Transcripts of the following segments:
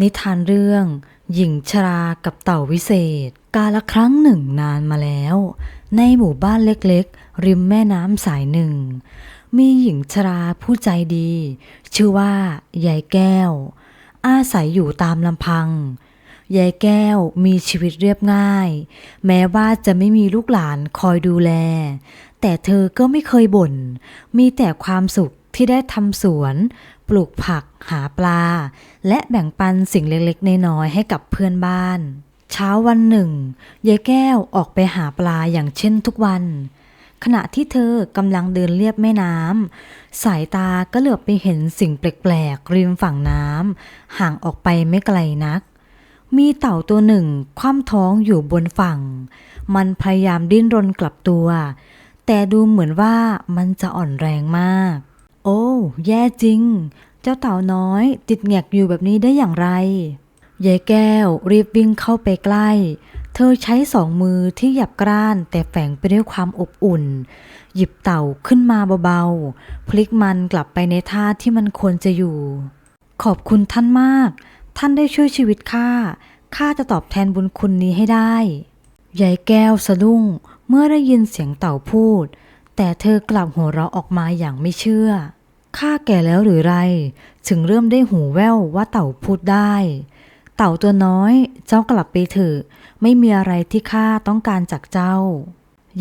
นิทานเรื่อง หญิงชรากับเต่าวิเศษ กาละครั้งหนึ่งนานมาแล้ว ในหมู่บ้านเล็กๆ ริมแม่น้ำสายหนึ่ง มีหญิงชราผู้ใจดี ชื่อว่ายายแก้ว อาศัยอยู่ตามลำพังยายแก้วมีชีวิตเรียบง่าย แม้ว่าจะไม่มีลูกหลานคอยดูแล แต่เธอก็ไม่เคยบ่น มีแต่ความสุขที่ได้ทำสวน ปลูกผัก หาปลา และแบ่งปันสิ่งเล็กๆ น้อยๆให้กับเพื่อนบ้าน เช้าวันหนึ่งยายแก้วออกไปหาปลาอย่างเช่นทุกวัน ขณะที่เธอกำลังเดินเลียบแม่น้ำสายตาก็เหลือบไปเห็นสิ่งแปลกๆริมฝั่งน้ำห่างออกไปไม่ไกลนักมีเต่าตัวหนึ่งคว่ำท้องอยู่บนฝั่ง มันพยายามดิ้นรนกลับตัว แต่ดูเหมือนว่ามันจะอ่อนแรงมาก โอ้ แย่จริง เจ้าเต่าน้อย ติดแงกอยู่แบบนี้ได้อย่างไรยายแก้วรีบวิ่งเข้าไปใกล้ เธอใช้สองมือที่หยับกร้านแต่แฝงไปด้วยความอบอุ่น หยิบเต่าขึ้นมาเบาๆ พลิกมันกลับไปในท่าที่มันควรจะอยู่ ขอบคุณท่านมาก ท่านได้ช่วยชีวิตข้า ข้าจะตอบแทนบุญคุณนี้ให้ได้ ยายแก้วสะดุ้งเมื่อได้ยินเสียงเต่าพูด แต่เธอกลับหัวเราะออกมาอย่างไม่เชื่อ ข้าแก่แล้วหรือไร ถึงเริ่มได้หูแว่วว่าเต่าพูดได้ เต่าตัวน้อย เจ้ากลับไปเถอะ ไม่มีอะไรที่ข้าต้องการจากเจ้า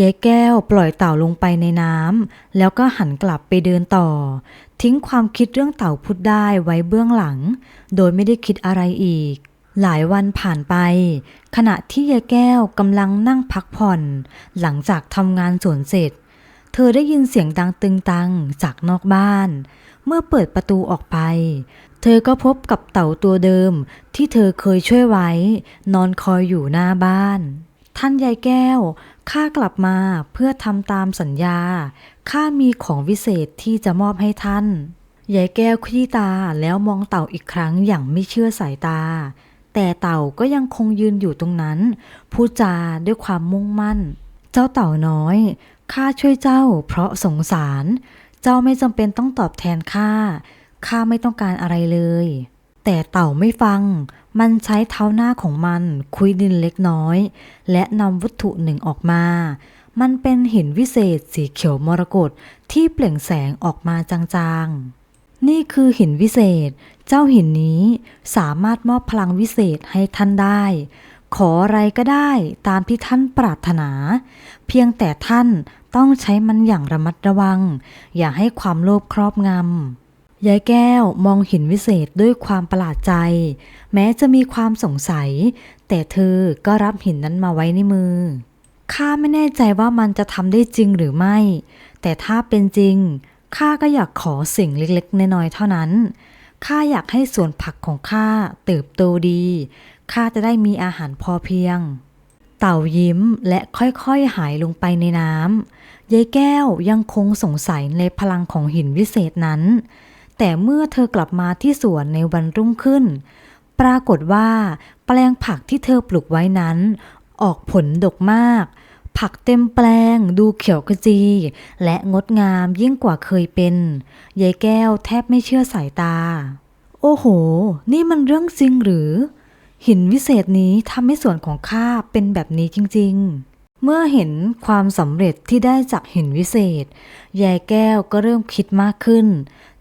ยายแก้วปล่อยเต่าลงไปในน้ำแล้วก็หันกลับไปเดินต่อ ทิ้งความคิดเรื่องเต่าพูดได้ไว้เบื้องหลัง โดยไม่ได้คิดอะไรอีก หลายวันผ่านไป ขณะที่ยายแก้วกำลังนั่งพักผ่อน หลังจากทำงานสวนเสร็จ ธอได้ยินเสียงดังตึงตังจากนอกบ้าน เมื่อเปิดประตูออกไป เธอก็พบกับเต่าตัวเดิมที่เธอเคยช่วยไว้ นอนคอยอยู่หน้าบ้าน ท่านยายแก้ว ข้ากลับมาเพื่อทำตามสัญญา ข้ามีของวิเศษที่จะมอบให้ท่าน ยายแก้วขยี้ตาแล้วมองเต่าอีกครั้งอย่างไม่เชื่อสายตา แต่เต่าก็ยังคงยืนอยู่ตรงนั้น พูดจาด้วยความมุ่งมั่น เจ้าเต่าน้อย ข้าช่วยเจ้า เพราะสงสาร เจ้าไม่จำเป็นต้องตอบแทนข้า ข้าไม่ต้องการอะไรเลย แต่เต่าไม่ฟัง มันใช้เท้าหน้าของมันคุยดินเล็กน้อย และนำวัตถุหนึ่งออกมา มันเป็นหินวิเศษสีเขียวมรกตที่เปล่งแสงออกมาจางๆ นี่คือหินวิเศษ เจ้าหินนี้สามารถมอบพลังวิเศษให้ท่านได้ ขออะไรก็ได้ตามที่ท่านปรารถนา เพียงแต่ท่านต้องใช้มันอย่างระมัดระวัง อย่าให้ความโลภครอบงำยายแก้วมองหินวิเศษด้วยความประหลาดใจ แม้จะมีความสงสัย แต่เธอก็รับหินนั้นมาไว้ในมือข้าไม่แน่ใจว่ามันจะทำได้จริงหรือไม่ แต่ถ้าเป็นจริงข้าก็อยากขอสิ่งเล็กๆน้อยๆเท่านั้นข้าอยากให้สวนผักของข้าเติบโตดี ข้าจะได้มีอาหารพอเพียง เต่ายิ้มและค่อยๆหายลงไปในน้ำยายแก้วยังคงสงสัยในพลังของหินวิเศษนั้น แต่เมื่อเธอกลับมาที่สวนในวันรุ่งขึ้น ปรากฏว่าแปลงผักที่เธอปลูกไว้นั้น ออกผลดกมาก ผักเต็มแปลงดูเขียวขจี และงดงามยิ่งกว่าเคยเป็นยายแก้วแทบไม่เชื่อสายตา โอ้โห นี่มันเรื่องจริงหรือ หินวิเศษนี้ทำให้ส่วนของข้าเป็นแบบนี้จริง ๆ เมื่อเห็นความสำเร็จที่ได้จากหินวิเศษ ยายแก้วก็เริ่มคิดมากขึ้น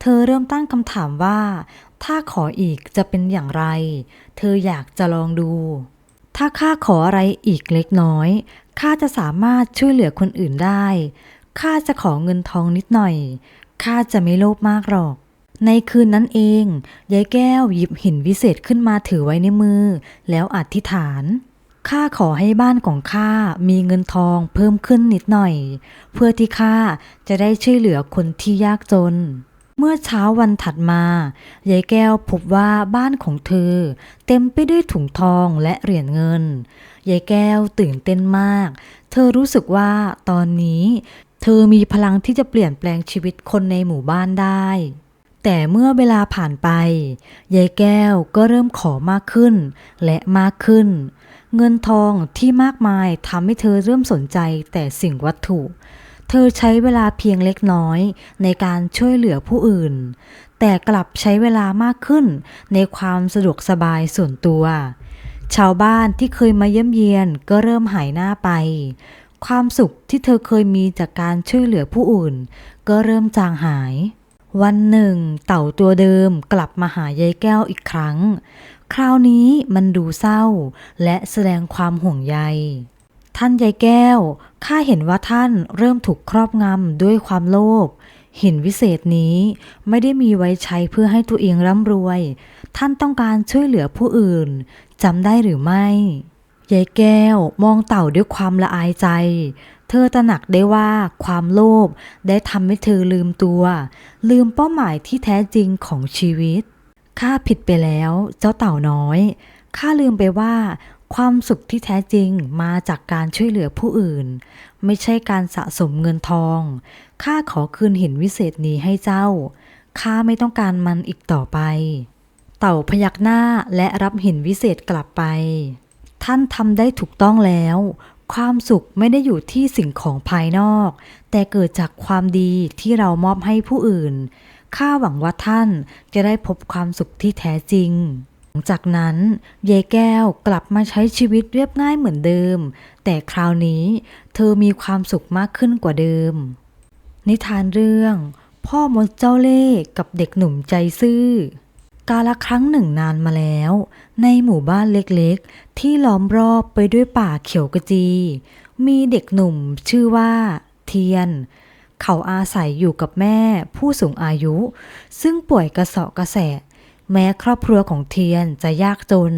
เธอเริ่มตั้งคำถามว่า ถ้าขออีกจะเป็นอย่างไร เธออยากจะลองดู ถ้าข้าขออะไรอีกเล็กน้อยข้าจะสามารถช่วยเหลือคนอื่นได้ข้าจะขอเงินทองนิดหน่อยข้าจะไม่โลภมากหรอก ในคืนนั้นเอง ยายแก้วหยิบหินวิเศษขึ้นมาถือไว้ในมือ แล้วอธิษฐาน ข้าขอให้บ้านของข้ามีเงินทองเพิ่มขึ้นนิดหน่อย เพื่อที่ข้าจะได้ช่วยเหลือคนที่ยากจน เมื่อเช้าวันถัดมา ยายแก้วพบว่าบ้านของเธอ เต็มไปด้วยถุงทองและเหรียญเงิน ยายแก้วตื่นเต้นมาก เธอรู้สึกว่าตอนนี้ เธอมีพลังที่จะเปลี่ยนแปลงชีวิตคนในหมู่บ้านได้ แต่เมื่อเวลาผ่านไป ยายแก้วก็เริ่มขอมากขึ้น และมากขึ้น เงินทองที่มากมายทำให้เธอเริ่มสนใจแต่สิ่งวัตถุ เธอใช้เวลาเพียงเล็กน้อยในการช่วยเหลือผู้อื่น แต่กลับใช้เวลามากขึ้นในความสะดวกสบายส่วนตัว ชาวบ้านที่เคยมาเยี่ยมเยียนก็เริ่มหายหน้าไป ความสุขที่เธอเคยมีจากการช่วยเหลือผู้อื่น ก็เริ่มจางหาย วันหนึ่ง เต่าตัวเดิมกลับมาหายายแก้วอีกครั้ง คราวนี้มันดูเศร้า และแสดงความห่วงใย ท่านยายแก้ว ข้าเห็นว่าท่านเริ่มถูกครอบงำด้วยความโลภหินวิเศษนี้ไม่ได้มีไว้ใช้เพื่อให้ตัวเองร่ำรวย ท่านต้องการช่วยเหลือผู้อื่นจำได้หรือไม่ยายแก้วมองเต่าด้วยความละอายใจ เธอตระหนักได้ว่าความโลภได้ทำให้เธอลืมตัว ลืมเป้าหมายที่แท้จริงของชีวิตข้าผิดไปแล้วเจ้าเต่าน้อยข้าลืมไปว่า ความสุขที่แท้จริงมาจากการช่วยเหลือผู้อื่น ไม่ใช่การสะสมเงินทองข้าขอคืนหินวิเศษนี้ให้เจ้าข้าไม่ต้องการมันอีกต่อไป เต่าพยักหน้าและรับหินวิเศษกลับไป ท่านทำได้ถูกต้องแล้ว ความสุขไม่ได้อยู่ที่สิ่งของภายนอก แต่เกิดจากความดีที่เรามอบให้ผู้อื่น ข้าหวังว่าท่านจะได้พบความสุขที่แท้จริง หลังจากนั้นยายแก้วกลับมาใช้ชีวิตเรียบง่ายเหมือนเดิม แต่คราวนี้เธอมีความสุขมากขึ้นกว่าเดิม นิทานเรื่อง พ่อมดเจ้าเล่ห์กับเด็กหนุ่มใจซื่อ กาลครั้งหนึ่งนานมาแล้ว ในหมู่บ้านเล็กๆ ที่ล้อมรอบไปด้วยป่าเขียวกระจี มีเด็กหนุ่มชื่อว่า เทียน เขาอาศัยอยู่กับแม่ผู้สูงอายุ ซึ่งป่วยกระเสาะกระแสะแม้ครอบครัวของเทียนจะยากจน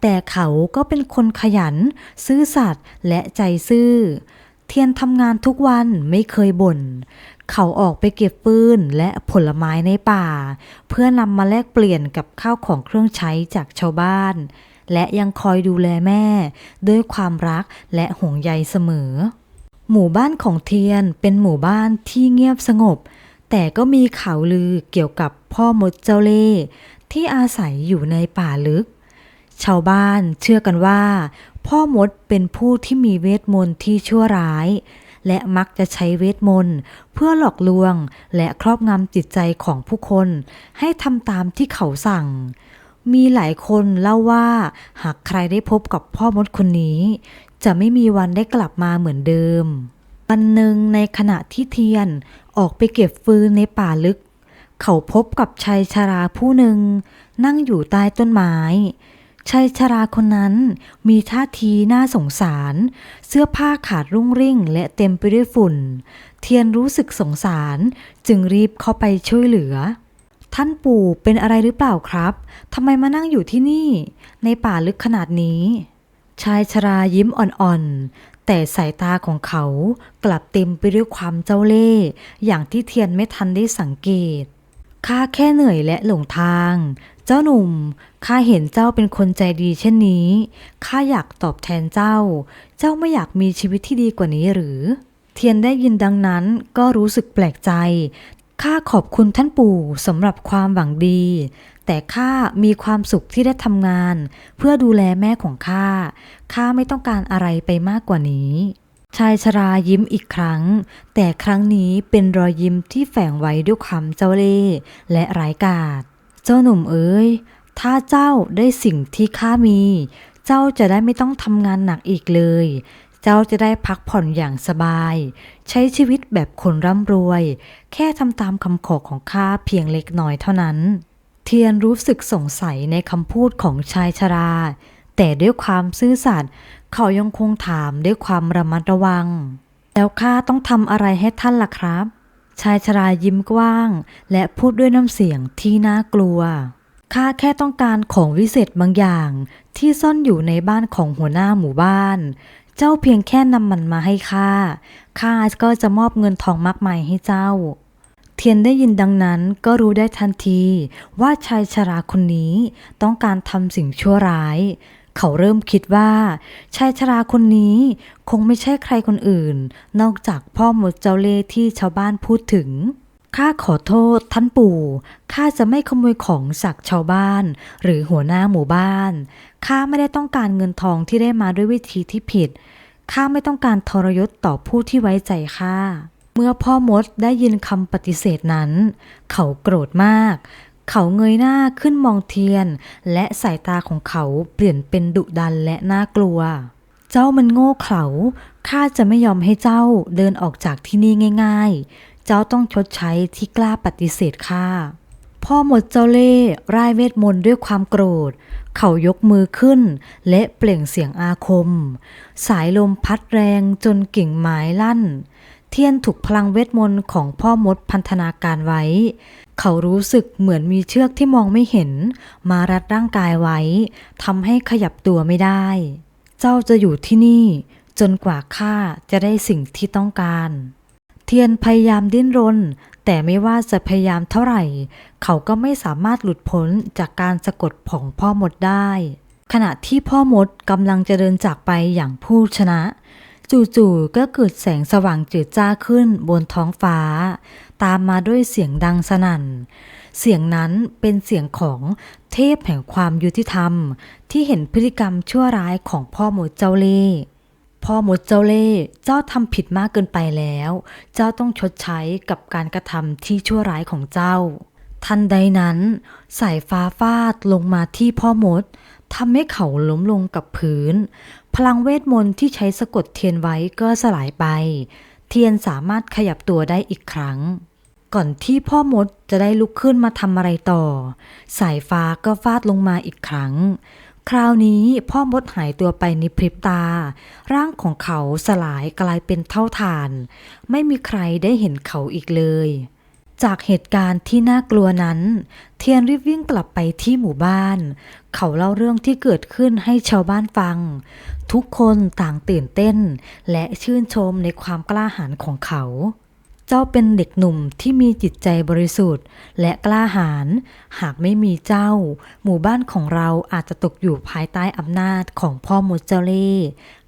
แต่เขาก็เป็นคนขยัน ซื่อสัตย์และใจซื่อ เทียนทำงานทุกวันไม่เคยบ่น เขาออกไปเก็บปืนและผลไม้ในป่า เพื่อนำมาแลกเปลี่ยนกับข้าวของเครื่องใช้จากชาวบ้าน และยังคอยดูแลแม่ ด้วยความรักและห่วงใยเสมอ หมู่บ้านของเทียนเป็นหมู่บ้านที่เงียบสงบ แต่ก็มีข่าวลือเกี่ยวกับพ่อมดเจ้าเล่ที่อาศัยอยู่ในป่าลึก ชาวบ้านเชื่อกันว่า พ่อมดเป็นผู้ที่มีเวทมนต์ที่ชั่วร้าย และมักจะใช้เวทมนต์ เพื่อหลอกลวงและครอบงำจิตใจของผู้คน ให้ทำตามที่เขาสั่ง มีหลายคนเล่าว่า หากใครได้พบกับพ่อมดคนนี้ จะไม่มีวันได้กลับมาเหมือนเดิม วันหนึ่งในขณะที่เทียนออกไปเก็บฟืนในป่าลึก เขาพบกับชายชาราผู้หนึ่ง นั่งอยู่ใต้ต้นไม้ ชายชราคนนั้นมีท่าทีน่าสงสาร เสื้อผ้าขาดรุ่งริ่งและเต็มไปด้วยฝุ่น เทียนรู้สึกสงสารจึงรีบเข้าไปช่วยเหลือ ท่านปู่เป็นอะไรหรือเปล่าครับทำไมมานั่งอยู่ที่นี่ ในป่าลึกขนาดนี้ ชายชรายิ้มอ่อนๆ แต่สายตาของเขากลับเต็มไปด้วยความเจ้าเล่ห์อย่างที่เทียนไม่ทันได้สังเกต ข้าแค่เหนื่อยและหลงทาง เจ้าหนุ่ม ข้าเห็นเจ้าเป็นคนใจดีเช่นนี้ ข้าอยากตอบแทนเจ้า เจ้าไม่อยากมีชีวิตที่ดีกว่านี้หรือ เทียนได้ยินดังนั้นก็รู้สึกแปลกใจ ข้าขอบคุณท่านปู่สำหรับความหวังดี แต่ข้ามีความสุขที่ได้ทำงาน เพื่อดูแลแม่ของข้า ข้าไม่ต้องการอะไรไปมากกว่านี้ ชายชรายิ้มอีกครั้ง แต่ครั้งนี้เป็นรอยยิ้มที่แฝงไว้ด้วยความเจ้าเล่ห์และร้ายกาจเจ้าหนุ่มเอ๋ยถ้าเจ้าได้สิ่งที่ข้ามี เจ้าจะได้ไม่ต้องทำงานหนักอีกเลย เจ้าจะได้พักผ่อนอย่างสบาย ใช้ชีวิตแบบคนร่ำรวย แค่ทำตามคำขอของข้าเพียงเล็กน้อยเท่านั้น เทียนรู้สึกสงสัยในคำพูดของชายชรา แต่ด้วยความซื่อสัตย์ เขายังคงถามด้วยความระมัดระวัง แล้วข้าต้องทำอะไรให้ท่านล่ะครับ ชายชรายิ้มกว้าง และพูดด้วยน้ำเสียงที่น่ากลัว ข้าแค่ต้องการของวิเศษบางอย่าง ที่ซ่อนอยู่ในบ้านของหัวหน้าหมู่บ้าน เจ้าเพียงแค่นำมันมาให้ข้า ข้าก็จะมอบเงินทองมากมายให้เจ้าเทียนได้ยินดังนั้นก็รู้ได้ทันทีว่าชายชราคนนี้ต้องการทำสิ่งชั่วร้าย เขาเริ่มคิดว่า ชายชราคนนี้คงไม่ใช่ใครคนอื่น นอกจากพ่อหมดเจ้าเล่ที่ชาวบ้านพูดถึงข้าขอโทษท่านปู่ข้าจะไม่ขโมยของจากชาวบ้าน หรือหัวหน้าหมู่บ้านข้าไม่ได้ต้องการเงินทองที่ได้มาด้วยวิธีที่ผิดข้าไม่ต้องการทรยศต่อผู้ที่ไว้ใจข้าเมื่อพ่อมดได้ยินคำปฏิเสธนั้น เขาโกรธมาก เขาเงยหน้าขึ้นมองเทียน และสายตาของเขาเปลี่ยนเป็นดุดันและน่ากลัว เจ้ามันโง่เขลาข้าจะไม่ยอมให้เจ้าเดินออกจากที่นี่ง่าย ๆ เจ้าต้องชดใช้ที่กล้าปฏิเสธข้าพ่อหมดเจ้าเล่ห์ร่ายเวทมนต์ด้วยความโกรธ เขายกมือขึ้น และเปล่งเสียงอาคม สายลมพัดแรงจนกิ่งไม้ลั่น เทียนถูกพลังเวทมนต์ของพ่อมดพันธนาการไว้ เขารู้สึกเหมือนมีเชือกที่มองไม่เห็น มารัดร่างกายไว้ทำให้ขยับตัวไม่ได้ เจ้าจะอยู่ที่นี่ จนกว่าข้าจะได้สิ่งที่ต้องการ เทียนพยายามดิ้นรน แต่ไม่ว่าจะพยายามเท่าไหร่ เขาก็ไม่สามารถหลุดพ้นจากการสะกดของพ่อมดได้ ขณะที่พ่อมดกำลังจะเดินจากไปอย่างผู้ชนะ จู่ๆก็เกิดแสงสว่างจืดจ้าขึ้นบนท้องฟ้า ตามมาด้วยเสียงดังสนั่น เสียงนั้นเป็นเสียงของเทพแห่งความยุติธรรม ที่เห็นพฤติกรรมชั่วร้ายของพ่อหมดเจ้าเล่พ่อหมดเจ้าเล่เจ้าทำผิดมากเกินไปแล้ว เจ้าต้องชดใช้กับการกระทำที่ชั่วร้ายของเจ้า ทันใดนั้น สายฟ้าฟาดลงมาที่พ่อมดทำให้เขาล้มลงกับพื้น พลังเวทมนต์ที่ใช้สะกดเทียนไว้ก็สลายไป เทียนสามารถขยับตัวได้อีกครั้ง ก่อนที่พ่อมดจะได้ลุกขึ้นมาทำอะไรต่อ สายฟ้าก็ฟาดลงมาอีกครั้ง คราวนี้พ่อมดหายตัวไปในพริบตา ร่างของเขาสลายกลายเป็นเท่าฐาน ไม่มีใครได้เห็นเขาอีกเลยจากเหตุการณ์ที่น่ากลัวนั้น เทียนรีบวิ่งกลับไปที่หมู่บ้าน เขาเล่าเรื่องที่เกิดขึ้นให้ชาวบ้านฟัง ทุกคนต่างตื่นเต้น และชื่นชมในความกล้าหาญของเขา เจ้าเป็นเด็กหนุ่มที่มีจิตใจบริสุทธิ์ และกล้าหาญ หากไม่มีเจ้า หมู่บ้านของเราอาจจะตกอยู่ภายใต้อำนาจของพ่อมดเจ้าเล่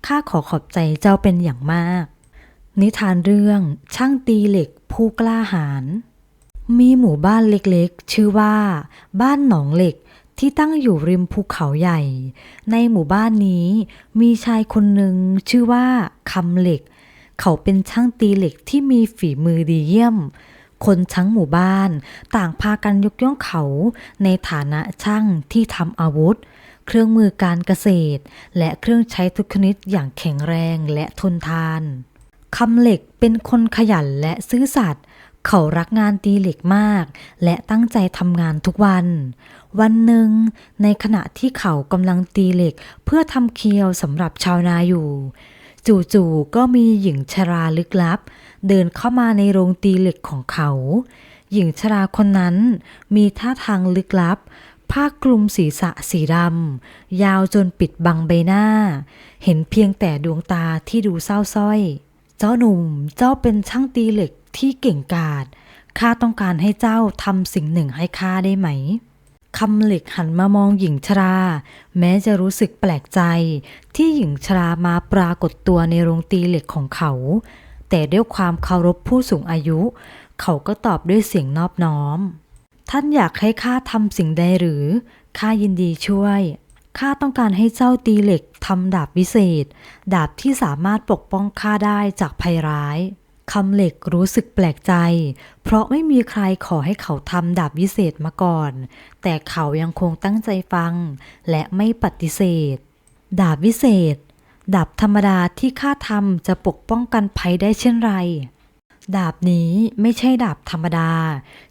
ข้าขอขอบใจเจ้าเป็นอย่างมาก นิทานเรื่องช่างตีเหล็กผู้กล้าหาญมีหมู่บ้านเล็กๆ ชื่อว่า บ้านหนองเหล็ก ที่ตั้งอยู่ริมภูเขาใหญ่ ในหมู่บ้านนี้มีชายคนหนึ่งชื่อว่าคำเหล็ก เขาเป็นช่างตีเหล็กที่มีฝีมือดีเยี่ยม คนทั้งหมู่บ้านต่างพากันยกย่องเขาในฐานะช่างที่ทำอาวุธ เครื่องมือการเกษตร และเครื่องใช้ทุกชนิดอย่างแข็งแรงและทนทานคำเหล็กเป็นคนขยันและซื่อสัตย์เขารักงานตีเหล็กมาก และตั้งใจทำงานทุกวัน วันหนึ่ง ในขณะที่เขากำลังตีเหล็ก เพื่อทำเคียวสำหรับชาวนาอยู่ จู่ๆก็มีหญิงชราลึกลับ เดินเข้ามาในโรงตีเหล็กของเขา หญิงชราคนนั้นมีท่าทางลึกลับผ้าคลุมศีรษะสีดำยาวจนปิดบังใบหน้า เห็นเพียงแต่ดวงตาที่ดูเศร้าส้อย เจ้าหนุ่มเจ้าเป็นช่างตีเหล็กที่เก่งกาจข้าต้องการให้เจ้าทำสิ่งหนึ่งให้ข้าได้ไหม คำเหล็กหันมามองหญิงชรา แม้จะรู้สึกแปลกใจ ที่หญิงชรามาปรากฏตัวในโรงตีเหล็กของเขา แต่ด้วยความเคารพผู้สูงอายุ เขาก็ตอบด้วยเสียงนอบน้อม ท่านอยากให้ข้าทำสิ่งใดหรือข้ายินดีช่วยข้าต้องการให้เจ้าตีเหล็กทำดาบวิเศษ ดาบที่สามารถปกป้องข้าได้จากภัยร้าย คำเหล็กรู้สึกแปลกใจ เพราะไม่มีใครขอให้เขาทำดาบวิเศษมาก่อน แต่เขายังคงตั้งใจฟัง และไม่ปฏิเสธ ดาบวิเศษ ดาบธรรมดาที่ข้าทำจะปกป้องกันภัยได้เช่นไร ดาบนี้ไม่ใช่ดาบธรรมดา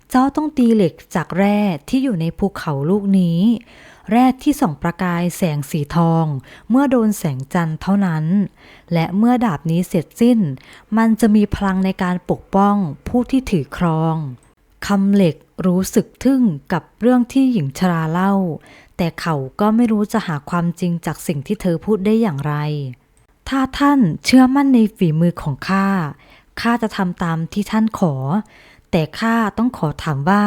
เจ้าต้องตีเหล็กจากแร่ที่อยู่ในภูเขาลูกนี้ แร่ที่ส่องประกายแสงสีทอง เมื่อโดนแสงจันทร์เท่านั้น และเมื่อดาบนี้เสร็จสิ้น มันจะมีพลังในการปกป้องผู้ที่ถือครองคำเหล็กรู้สึกทึ่งกับเรื่องที่หญิงชราเล่า แต่เขาก็ไม่รู้จะหาความจริงจากสิ่งที่เธอพูดได้อย่างไร ถ้าท่านเชื่อมั่นในฝีมือของข้าข้าจะทำตามที่ท่านขอ แต่ข้าต้องขอถามว่า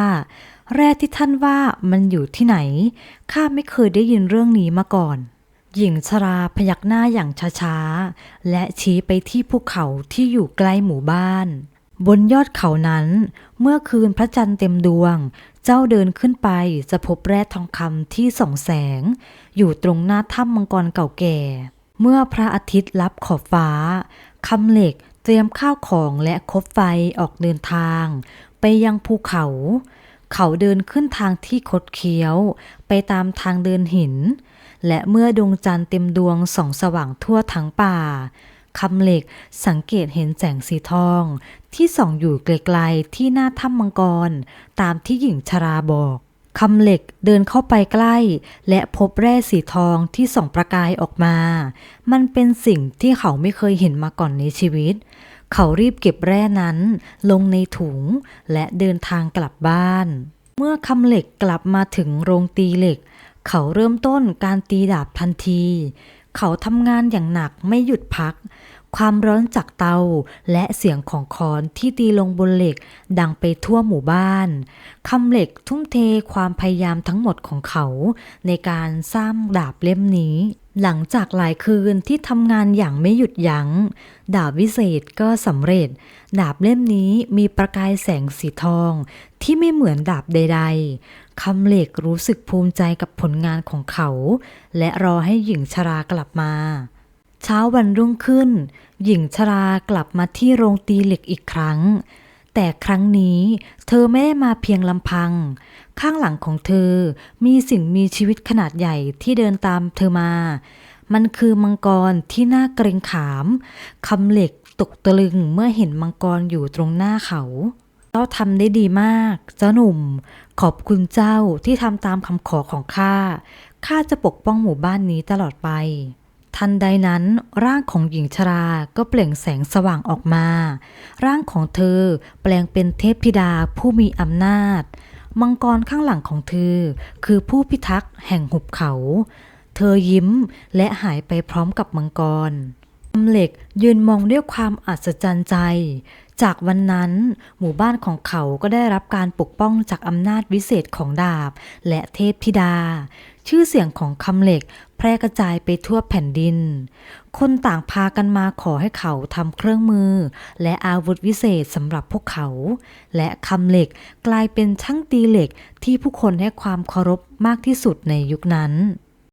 แร่ที่ท่านว่ามันอยู่ที่ไหน ข้าไม่เคยได้ยินเรื่องนี้มาก่อน หญิงชราพยักหน้าอย่างช้าๆ และชี้ไปที่ภูเขาที่อยู่ใกล้หมู่บ้าน บนยอดเขานั้น เมื่อคืนพระจันทร์เต็มดวง เจ้าเดินขึ้นไปจะพบแร่ทองคำที่ส่องแสง อยู่ตรงหน้าถ้ำมังกรเก่าแก่ เมื่อพระอาทิตย์ลับขอบฟ้าคำเหล็ก เตรียมข้าวของและคบไฟออกเดินทาง ไปยังภูเขา เขาเดินขึ้นทางที่คดเคี้ยว ไปตามทางเดินหิน และเมื่อดวงจันทร์เต็มดวงส่องสว่างทั่วทั้งป่าคำเหล็กสังเกตเห็นแสงสีทอง ที่ส่องอยู่ไกลๆที่หน้าถ้ำมังกร ตามที่หญิงชราบอก คำเหล็กเดินเข้าไปใกล้ และพบแร่สีทองที่ส่องประกายออกมา มันเป็นสิ่งที่เขาไม่เคยเห็นมาก่อนในชีวิต เขารีบเก็บแร่นั้นลงในถุง และเดินทางกลับบ้าน เมื่อคำเหล็กกลับมาถึงโรงตีเหล็ก เขาเริ่มต้นการตีดาบทันที เขาทำงานอย่างหนักไม่หยุดพัก ความร้อนจากเตาและเสียงของคอนที่ตีลงบนเหล็กดังไปทั่วหมู่บ้านคำเหล็กทุ่มเทความพยายามทั้งหมดของเขา ในการสร้างดาบเล่มนี้ หลังจากหลายคืนที่ทำงานอย่างไม่หยุดยัง้ง ดาบวิเศษก็สำเร็จ ดาบเล่มนี้มีประกายแสงสีทอง ที่ไม่เหมือนดาบใด ๆคำเหล็กรู้สึกภูมิใจกับผลงานของเขา และรอให้หญิงชรากลับมา เช้าวันรุ่งขึ้น หญิงชรากลับมาที่โรงตีเหล็กอีกครั้ง แต่ครั้งนี้เธอไม่ได้มาเพียงลำพัง ข้างหลังของเธอมีสิ่งมีชีวิตขนาดใหญ่ที่เดินตามเธอมา มันคือมังกรที่น่าเกรงขาม คำเหล็กตกตะลึงเมื่อเห็นมังกรอยู่ตรงหน้าเขาเจ้าทำได้ดีมาก เจ้าหนุ่ม ขอบคุณเจ้าที่ทำตามคำขอของข้า ข้าจะปกป้องหมู่บ้านนี้ตลอดไป ทันใดนั้น ร่างของหญิงชราก็เปล่งแสงสว่างออกมา ร่างของเธอแปลงเป็นเทพธิดาผู้มีอำนาจ มังกรข้างหลังของเธอ คือผู้พิทักษ์แห่งหุบเขา เธอยิ้มและหายไปพร้อมกับมังกรคำเหล็กยืนมองด้วยความอัศจรรย์ใจ จากวันนั้น หมู่บ้านของเขาก็ได้รับการปกป้องจากอำนาจวิเศษของดาบ และเทพธิดา ชื่อเสียงของคำเหล็ก แพร่กระจายไปทั่วแผ่นดิน คนต่างพากันมาขอให้เขาทำเครื่องมือ และอาวุธวิเศษสำหรับพวกเขา และคำเหล็กกลายเป็นช่างตีเหล็กที่ผู้คนให้ความเคารพมากที่สุดในยุคนั้น